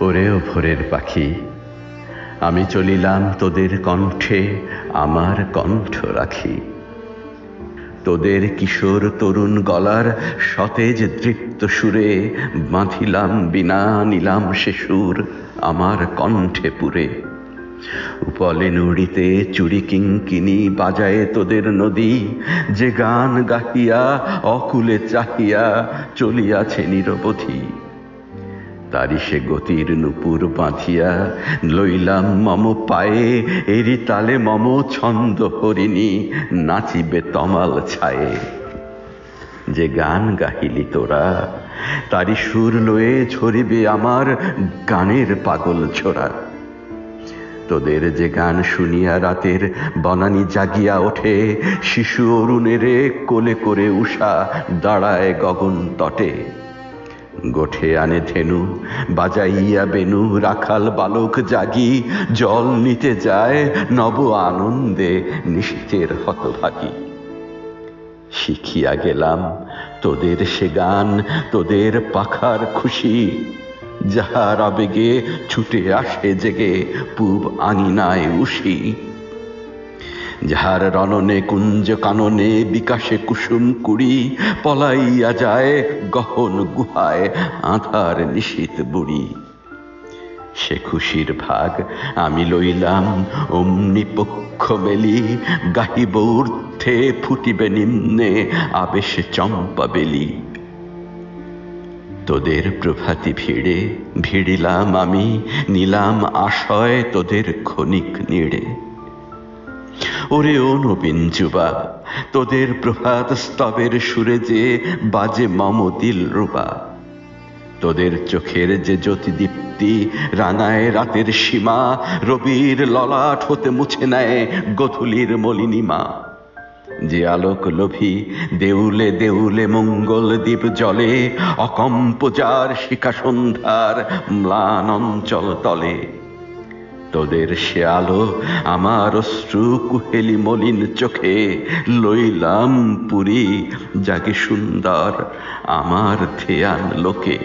ওরেও ভোরের পাখি, আমি চলিলাম তোদের কণ্ঠে আমার কণ্ঠ রাখি। তোদের কিশোর তরুণ গলার সতেজ দৃপ্ত সুরে বাঁধিলাম, বিনা নিলাম সে সুর আমার কণ্ঠে পুরে। উপলে নুড়িতে চুরি কিঙ্কিনি বাজায় তোদের নদী, যে গান গাহিয়া, অকুলে চাহিয়া চলিয়াছে নিরবধি। তারি সে গতির নুপুর বাঁধিয়া লইলাম মম পায়ে। এরি তালে মম ছন্দ হরিণী নাচিবে তমাল ছায়ে। যে গান গাহিলি তোরা, তারি সুর লয়ে ছড়িবে আমার গানের পাগল ছোড়া। তোদের যে গান শুনিয়া রাতের বনানি জাগিয়া ওঠে, শিশু অরুণেরে কোলে করে উষা দাঁড়ায় গগন তটে। গোঠে আনে ধেনু বাজাইয়া বেনু, রাখাল বালক জাগি, জল নিতে যায় নব আনন্দে নিশীথের হতভাগী। শিখিয়া গেলাম, তোদের সে গান, তোদের পাখার খুশি। যাহার আবেগে ছুটে আসে জেগে, পূব আঙিনায় উষি। যাহার রণনে কুঞ্জ কাননে বিকাশে কুসুম কুড়ি, পলাইয়া যায় গহন গুহায় আধার নিশীত বুড়ি। সে খুশির ভাগ আমি লইলাম, অমনি পক্ষ মেলি, গাহিব ঊর্ধ্বে ফুটিবে নিম্নে আবেশে চম্পা বেলি। তোদের প্রভাতি ভিড়ে ভিড়িলাম আমি, নিলাম আশয় তোদের ক্ষণিক নিড়ে। ওরে ও নবীন যুবা, তোদের প্রভাত স্তবের সুরে যে বাজে মম দিল রুবা তোদের চোখের যে জ্যোতিদীপ্তি রাঙায় রাতের সীমা, রবির ললাট হতে মুছে নেয় গধুলির মলিনীমা যে আলোক লোভী দেউলে দেউলে মঙ্গল দ্বীপ জলে অকম্পজার শিখা সন্ধ্যার ম্লান অঞ্চল তলে তোদের সে আলো আমার অশ্রু কুহেলি মলিন চোখে লইলাম পুরী। যাকে সুন্দর আমার ধেয়ান লোকে